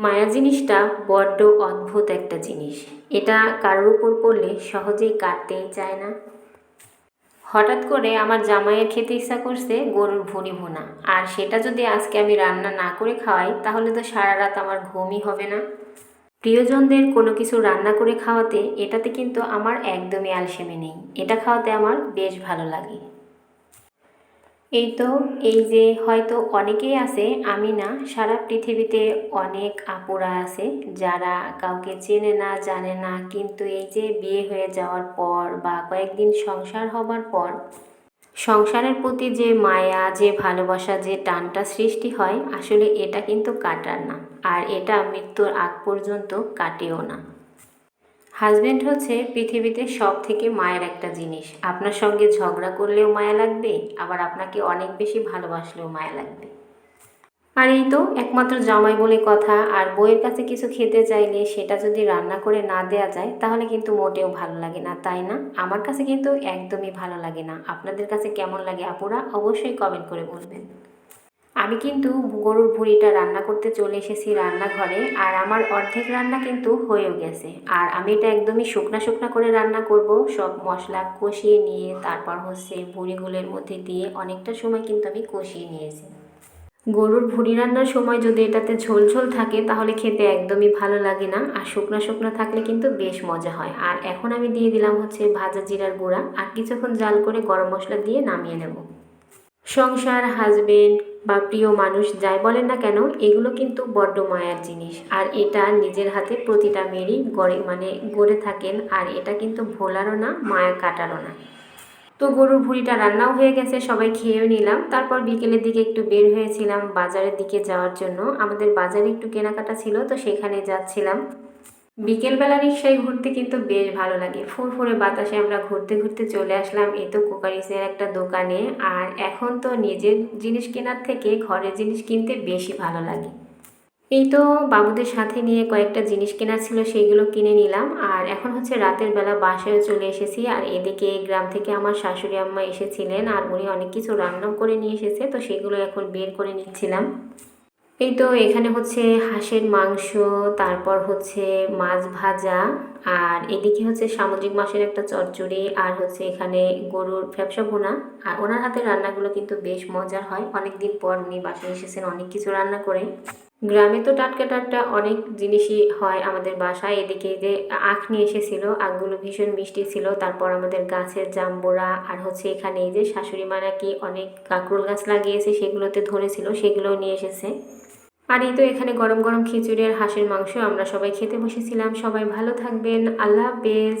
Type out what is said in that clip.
মায়া জিনিসটা বড্ড অদ্ভুত একটা জিনিস। এটা কারোর উপর পড়লে সহজেই কাটতেই চায় না। হঠাৎ করে আমার জামাইয়ের খেতে ইচ্ছা করছে গরুর ভুনি ভুনা। আর সেটা যদি আজকে আমি রান্না না করে খাওয়াই, তাহলে তো সারা রাত আমার ঘুমই হবে না। প্রিয়জনদের কোনো কিছু রান্না করে খাওয়াতে এটাতে কিন্তু আমার একদমই আলসেমি নেই। এটা খাওয়াতে আমার বেশ ভালো লাগে। এই তো, এই যে হয়তো অনেকেই আছে, আমি না, সারা পৃথিবীতে অনেক আপুরা আছে যারা কাউকে চেনে না, জানে না, কিন্তু এই যে বিয়ে হয়ে যাওয়ার পর বা কয়েকদিন সংসার হবার পর, সংসারের প্রতি যে মায়া, যে ভালোবাসা, যে টানটা সৃষ্টি হয়, আসলে এটা কিন্তু কাটার না। আর এটা মৃত্যুর আগ পর্যন্ত কাটেও না। হাজবেন্ড হচ্ছে পৃথিবীতে সব থেকে মায়ের একটা জিনিস। আপনার সঙ্গে ঝগড়া করলেও মায়া লাগবে, আবার আপনাকে অনেক বেশি ভালোবাসলেও মায়া লাগবে। আর এই তো একমাত্র জামাই বলে কথা, আর বইয়ের কাছে কিছু খেতে চাইলে সেটা যদি রান্না করে না দেয়া যায়, তাহলে কিন্তু মোটেও ভালো লাগে না, তাই না? আমার কাছে কিন্তু একদমই ভালো লাগে না। আপনাদের কাছে কেমন লাগে আপুরা, অবশ্যই কমেন্ট করে বলবেন। আমি কিন্তু গরুর ভুঁড়িটা রান্না করতে চলে এসেছি রান্নাঘরে, আর আমার অর্ধেক রান্না কিন্তু হয়েও গেছে। আর আমি এটা একদমই শুকনা শুকনা করে রান্না করব। সব মশলা কষিয়ে নিয়ে তারপর হচ্ছে ভুঁড়িগুলোর মধ্যে দিয়ে অনেকটা সময় কিন্তু আমি কষিয়ে নিয়েছি। গরুর ভুঁড়ি রান্নার সময় যদি এটাতে ঝোল ঝোল থাকে, তাহলে খেতে একদমই ভালো লাগে না। আর শুকনা শুকনো থাকলে কিন্তু বেশ মজা হয়। আর এখন আমি দিয়ে দিলাম হচ্ছে ভাজা জিরার গুঁড়া, আর কিছুক্ষণ জাল করে গরম মশলা দিয়ে নামিয়ে নেব। সংসার হাজবেন্ড বা প্রিয় মানুষ যাই বলেন না কেন, এগুলো কিন্তু বড্ড মায়ার জিনিস। আর এটা নিজের হাতে প্রতিটা মেয়েরই গড়ে মানে গড়ে থাকেন, আর এটা কিন্তু ভোলারও না, মায়া কাটারও না। তো গরুর ভুঁড়িটা রান্নাও হয়ে গেছে, সবাই খেয়েও নিলাম। তারপর বিকেলের দিকে একটু বের হয়েছিলাম বাজারের দিকে যাওয়ার জন্য। আমাদের বাজারে একটু কেনাকাটা ছিল, তো সেখানে যাচ্ছিলাম। বিকেলবেলা রিক্সায় ঘুরতে কিন্তু বেশ ভালো লাগে। ফুরফুরে বাতাসে আমরা ঘুরতে ঘুরতে চলে আসলাম এই তো কোকারিসের একটা দোকানে। আর এখন তো নিজের জিনিস কেনার থেকে ঘরের জিনিস কিনতে বেশি ভালো লাগে। এই তো বাবুদের সাথে নিয়ে কয়েকটা জিনিস কেনা ছিল, সেইগুলো কিনে নিলাম। আর এখন হচ্ছে রাতের বেলা বাসায় চলে এসেছি। আর এদিকে গ্রাম থেকে আমার শাশুড়ি আম্মা এসেছিলেন। আর উনি অনেক কিছু রান্না করে নিয়ে এসেছে। তো সেগুলো এখন বের করে নিচ্ছিলাম। এই তো এখানে হচ্ছে হাঁসের মাংস, তারপর হচ্ছে মাছ ভাজা, আর এদিকে হচ্ছে সামুদ্রিক মাছের একটা চচ্চড়ি, আর হচ্ছে এখানে গরুর ফ্যাপসা ভোনা। আর ওনার হাতে রান্নাগুলো কিন্তু বেশ মজার হয়। অনেকদিন পর উনি বাসায় এসেছেন, অনেক কিছু রান্না করে। গ্রামে তো টাটকা টাটকা অনেক জিনিসই হয় আমাদের বাসায়। এদিকে যে আখ নিয়ে এসেছিল, আখগুলো ভীষণ মিষ্টি ছিল। তারপর আমাদের গাছের জাম্বুরা আর হচ্ছে এখানে এই যে শাশুড়ি মা নাকি অনেক কাঁকরোল গাছ লাগিয়েছে, সেগুলোতে ধরেছিল, সেগুলোও নিয়ে এসেছে। আর এই তো এখানে গরম গরম খিচুড়ি আর হাঁসের মাংস আমরা সবাই খেতে বসেছিলাম। সবাই ভালো থাকবেন। আল্লাহ হাফেজ।